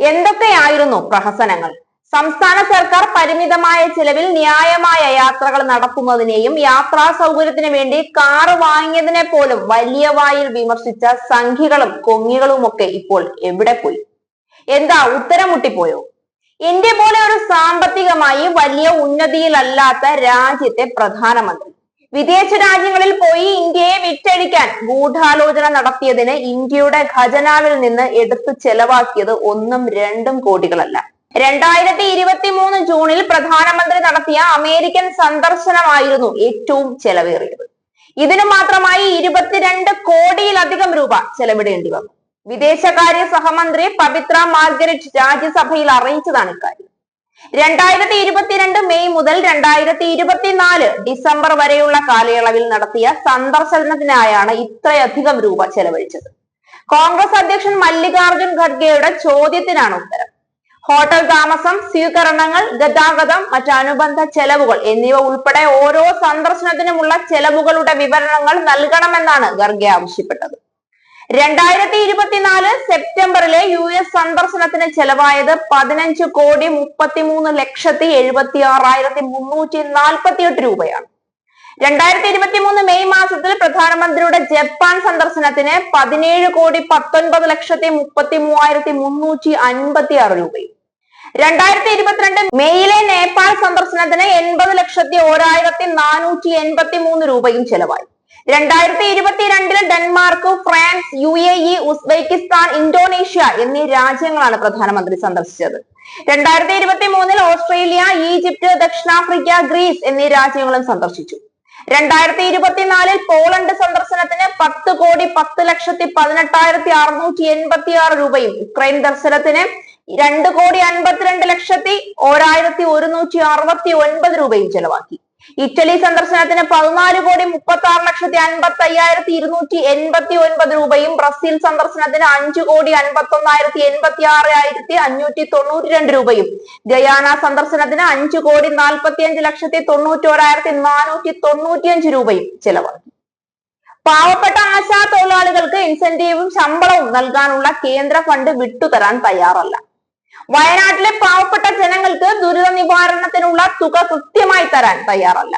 എന്തൊക്കെയായിരുന്നു പ്രഹസനങ്ങൾ? സംസ്ഥാന സർക്കാർ പരിമിതമായ ചിലവിൽ ന്യായമായ യാത്രകൾ നടത്തുന്നതിനെയും യാത്രാ സൗകര്യത്തിന് വേണ്ടി കാറ് വാങ്ങിയതിനെ പോലും വലിയ വായിൽ വിമർശിച്ച സംഖികളും കൊങ്ങികളുമൊക്കെ ഇപ്പോൾ എവിടെ പോയി? എന്താ ഉത്തരം മുട്ടിപ്പോയോ ഇന്ത്യ പോലെ ഒരു സാമ്പത്തികമായി വലിയ ഉന്നതിയിലല്ലാത്ത രാജ്യത്തെ പ്രധാനമന്ത്രി. വിദേശ രാജ്യങ്ങളിൽ പോയി ഇന്ത്യയെ വിറ്റഴിക്കാൻ ഗൂഢാലോചന നടത്തിയതിന് ഇന്ത്യയുടെ ഖജനാവിൽ നിന്ന് എടുത്തു ചെലവാക്കിയത് ഒന്നും രണ്ടും കോടികളല്ല. രണ്ടായിരത്തി ഇരുപത്തി മൂന്ന് ജൂണിൽ പ്രധാനമന്ത്രി നടത്തിയ അമേരിക്കൻ സന്ദർശനമായിരുന്നു ഏറ്റവും ചെലവേറിയത്. ഇതിനു മാത്രമായി ഇരുപത്തിരണ്ട് കോടിയിലധികം രൂപ ചെലവിടേണ്ടി വന്നു. വിദേശകാര്യ സഹമന്ത്രി പവിത്ര മാർഗരറ്റ് രാജ്യസഭയിൽ അറിയിച്ചതാണ് ഇക്കാര്യം. രണ്ടായിരത്തി ഇരുപത്തിരണ്ട് മെയ് മുതൽ രണ്ടായിരത്തി ഇരുപത്തിനാല് ഡിസംബർ വരെയുള്ള കാലയളവിൽ നടത്തിയ സന്ദർശനത്തിനായാണ് ഇത്രയധികം രൂപ ചെലവഴിച്ചത്. കോൺഗ്രസ് അധ്യക്ഷൻ മല്ലികാർജുൻ ഖർഗെയുടെ ചോദ്യത്തിനാണ് ഉത്തരം. ഹോട്ടൽ താമസം സ്വീകരണങ്ങൾ ഗതാഗതം മറ്റനുബന്ധ ചെലവുകൾ എന്നിവ ഉൾപ്പെടെ ഓരോ സന്ദർശനത്തിനുമുള്ള ചെലവുകളുടെ വിവരണങ്ങൾ നൽകണമെന്നാണ് ഖർഗെ ആവശ്യപ്പെട്ടത്. രണ്ടായിരത്തി ഇരുപത്തിനാല് സെപ്റ്റംബറിലെ യു എസ് സന്ദർശനത്തിന് ചെലവായത് പതിനഞ്ച് കോടി മുപ്പത്തിമൂന്ന് ലക്ഷത്തി എഴുപത്തി ആറായിരത്തി മുന്നൂറ്റി നാൽപ്പത്തി എട്ട് രൂപയാണ്. രണ്ടായിരത്തി ഇരുപത്തി മൂന്ന് മെയ് മാസത്തിൽ പ്രധാനമന്ത്രിയുടെ ജപ്പാൻ സന്ദർശനത്തിന് പതിനേഴ് കോടി പത്തൊൻപത് ലക്ഷത്തി മുപ്പത്തി മൂവായിരത്തി മുന്നൂറ്റി അൻപത്തി ആറ് രൂപയും. രണ്ടായിരത്തി ഇരുപത്തിരണ്ട് മെയ്യിലെ നേപ്പാൾ സന്ദർശനത്തിന് എൺപത് ലക്ഷത്തി ഓരായിരത്തി നാനൂറ്റി എൺപത്തി മൂന്ന് രൂപയും ചെലവായി. രണ്ടായിരത്തി ഇരുപത്തിരണ്ടിൽ Denmark France U A E Uzbekistan Indonesia എന്നീ രാജ്യങ്ങളാണ് പ്രധാനമന്ത്രി സന്ദർശിച്ചത്. രണ്ടായിരത്തി ഇരുപത്തി മൂന്നിൽ ഓസ്ട്രേലിയ ഈജിപ്ത് ദക്ഷിണാഫ്രിക്ക ഗ്രീസ് എന്നീ രാജ്യങ്ങളും സന്ദർശിച്ചു. രണ്ടായിരത്തി ഇരുപത്തിനാലിൽ പോളണ്ട് സന്ദർശനത്തിന് പത്ത് കോടി പത്ത് ലക്ഷത്തി പതിനെട്ടായിരത്തി അറുന്നൂറ്റി എൺപത്തി ആറ് രൂപയും ഉക്രൈൻ ദർശനത്തിന് രണ്ട് കോടി അൻപത്തിരണ്ട് ലക്ഷത്തി ഒരായിരത്തി ഒരുന്നൂറ്റി അറുപത്തി ഒൻപത് രൂപയും ചെലവാക്കി. ഇറ്റലി സന്ദർശനത്തിന് പതിനാല് കോടി മുപ്പത്തി ആറ് ലക്ഷത്തി അൻപത്തി അയ്യായിരത്തി ഇരുന്നൂറ്റി എൺപത്തി ഒൻപത് രൂപയും ബ്രസീൽ സന്ദർശനത്തിന് അഞ്ചു കോടി അൻപത്തി ഒന്നായിരത്തി എൺപത്തി ആറായിരത്തി അഞ്ഞൂറ്റി തൊണ്ണൂറ്റി രണ്ട് രൂപയും. ഗയാന സന്ദർശനത്തിന് അഞ്ചു കോടി നാൽപ്പത്തി അഞ്ച് ലക്ഷത്തി തൊണ്ണൂറ്റി ഒരായിരത്തി നാനൂറ്റി തൊണ്ണൂറ്റിയഞ്ച് രൂപയും ചെലവാക്കി പാവപ്പെട്ട ആശാ തൊഴിലാളികൾക്ക് ഇൻസെന്റീവും ശമ്പളവും നൽകാനുള്ള കേന്ദ്ര ഫണ്ട് വിട്ടുതരാൻ തയ്യാറല്ല. വയനാട്ടിലെ പാവപ്പെട്ട ജനങ്ങൾക്ക് ദുരിത നിവാരണത്തിനുള്ള തുക കൃത്യമായി തരാൻ തയ്യാറല്ല.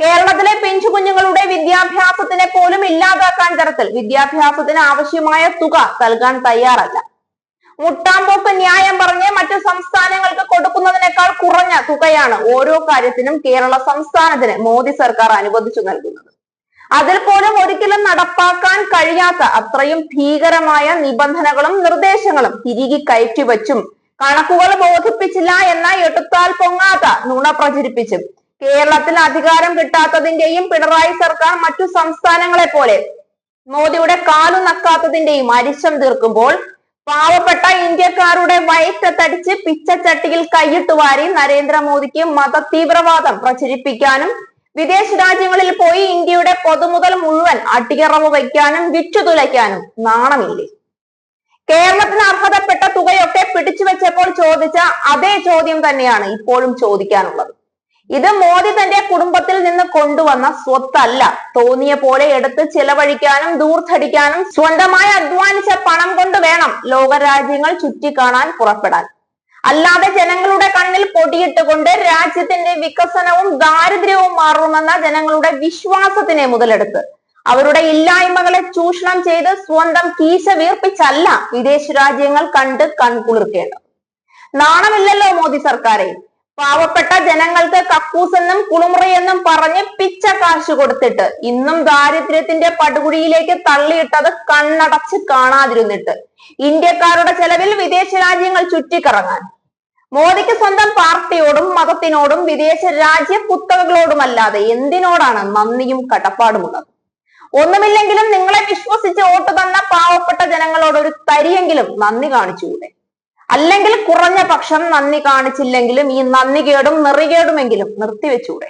കേരളത്തിലെ പിഞ്ചു കുഞ്ഞുങ്ങളുടെ വിദ്യാഭ്യാസത്തിനെ പോലും ഇല്ലാതാക്കാൻ തരത്തിൽ വിദ്യാഭ്യാസത്തിന് ആവശ്യമായ തുക നൽകാൻ തയ്യാറല്ല. മുട്ടാമ്പോക്ക് ന്യായം പറഞ്ഞ് മറ്റു സംസ്ഥാനങ്ങൾക്ക് കൊടുക്കുന്നതിനേക്കാൾ കുറഞ്ഞ തുകയാണ് ഓരോ കാര്യത്തിനും കേരള സംസ്ഥാനത്തിന് മോദി സർക്കാർ അനുവദിച്ചു നൽകുന്നത്. അതിൽ പോലും ഒരിക്കലും നടപ്പാക്കാൻ കഴിയാത്ത അത്രയും ഭീകരമായ നിബന്ധനകളും നിർദ്ദേശങ്ങളും തിരികെ കയറ്റിവച്ചും കണക്കുകൾ ബോധിപ്പിച്ചില്ല എന്ന എടുത്താൽ പൊങ്ങാത്ത നുണ പ്രചരിപ്പിച്ചു. കേരളത്തിൽ അധികാരം കിട്ടാത്തതിന്റെയും പിണറായി സർക്കാർ മറ്റു സംസ്ഥാനങ്ങളെ പോലെ മോദിയുടെ കാലു നക്കാത്തതിന്റെയും അരിശം തീർക്കുമ്പോൾ പാവപ്പെട്ട ഇന്ത്യക്കാരുടെ വയറ്റത്തടിച്ച് പിച്ചച്ചട്ടിയിൽ കൈയിട്ട് വാരി നരേന്ദ്രമോദിക്ക് മത തീവ്രവാദം പ്രചരിപ്പിക്കാനും വിദേശ രാജ്യങ്ങളിൽ പോയി ഇന്ത്യയുടെ പൊതുമുതൽ മുഴുവൻ അട്ടിയറവ് വയ്ക്കാനും വിറ്റുതുലയ്ക്കാനും നാണമില്ലേ? കേരളത്തിന് അർഹതപ്പെട്ട തുകയൊക്കെ പിടിച്ചു വെച്ചപ്പോൾ ചോദിച്ച അതേ ചോദ്യം തന്നെയാണ് ഇപ്പോഴും ചോദിക്കാനുള്ളത്. ഇത് മോദി തന്റെ കുടുംബത്തിൽ നിന്ന് കൊണ്ടുവന്ന സ്വത്തല്ല. തോന്നിയ പോലെ എടുത്ത് ചിലവഴിക്കാനും ദൂർത്തടിക്കാനും സ്വന്തമായി അധ്വാനിച്ച പണം കൊണ്ട് വേണം ലോകരാജ്യങ്ങൾ ചുറ്റിക്കാണാൻ പുറപ്പെടാൻ. അല്ലാതെ ജനങ്ങളുടെ കണ്ണിൽ പൊടിയിട്ടുകൊണ്ട് രാജ്യത്തിന്റെ വികസനവും ദാരിദ്ര്യവും മാറുമെന്ന ജനങ്ങളുടെ വിശ്വാസത്തിനെ മുതലെടുത്ത്. അവരുടെ ഇല്ലായ്മകളെ ചൂഷണം ചെയ്ത് സ്വന്തം കീശ വീർപ്പിച്ചല്ല വിദേശ രാജ്യങ്ങൾ കണ്ട് കൺകുളിർക്കേണ്ടത്. നാണമില്ലല്ലോ മോദി സർക്കാരെ. പാവപ്പെട്ട ജനങ്ങൾക്ക് കക്കൂസെന്നും കുളിമുറിയെന്നും പറഞ്ഞ് പിച്ച കാശ് കൊടുത്തിട്ട് ഇന്നും ദാരിദ്ര്യത്തിന്റെ പടുകുഴിയിലേക്ക് തള്ളിയിട്ടത് കണ്ണടച്ച് കാണാതിരുന്നിട്ട് ഇന്ത്യക്കാരുടെ ചെലവിൽ വിദേശ രാജ്യങ്ങൾ ചുറ്റിക്കറങ്ങാൻ. മോദിക്ക് സ്വന്തം പാർട്ടിയോടും മതത്തിനോടും വിദേശ രാജ്യ കുത്തകകളോടുമല്ലാതെ എന്തിനോടാണ് നന്ദിയും കടപ്പാടുമുള്ളത്? ഒന്നുമില്ലെങ്കിലും നിങ്ങളെ വിശ്വസിച്ച് വോട്ട് തന്ന പാവപ്പെട്ട ജനങ്ങളോട് ഒരു തരിയെങ്കിലും നന്ദി കാണിച്ചുകൂടെ? അല്ലെങ്കിൽ കുറഞ്ഞ പക്ഷം നന്ദി കാണിച്ചില്ലെങ്കിലും ഈ നന്ദികേടും നെറികേടുമെങ്കിലും നിർത്തിവെച്ചൂടെ